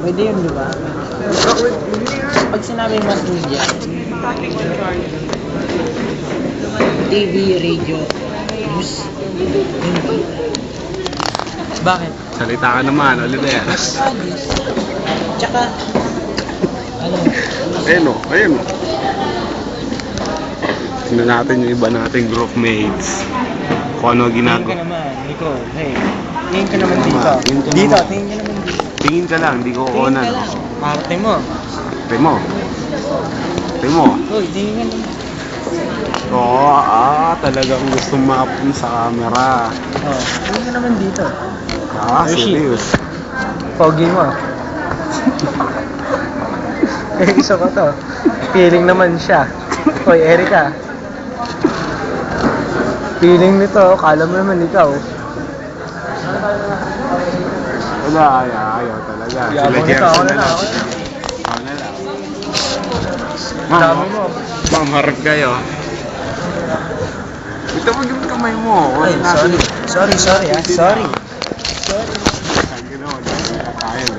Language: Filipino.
Pwede yun, di ba? Pag sinabing mass media, TV, radio, news, yun ba? Bakit? Salita ka naman, Oliver. Studies. Tsaka, ano, Ayun o, ayun o. Tingnan natin yung iba nating group mates. Kung ano tingin ka ginagawa. naman, ikaw, hey, tingin ka naman dito. Tingin ka Dito, naman. tingin ka naman. Tingin ka lang, hindi ko Tingin kukunan. ka lang. Parte mo. Tingin mo. Tingin mo. Uy, tingin ka naman. Oo, ah, talagang gusto ma-upload sa camera. Oh, tingin ka naman dito. Ah, Yoshi. serious. Pogi mo. eh, isa ko to. Feeling naman siya. Hoy, Erika. Feeling nito, kala mo naman ikaw. Wala, ayaw, ayaw talaga. Sila Yabang ito, ako na na lang. ako na. Ako na lang. Ma'am, Dami mo. ma'am, harap kayo. Ito mo yung kamay mo. Ay, sorry. Sorry, sorry ah. Sorry. Ang ginawa, dahil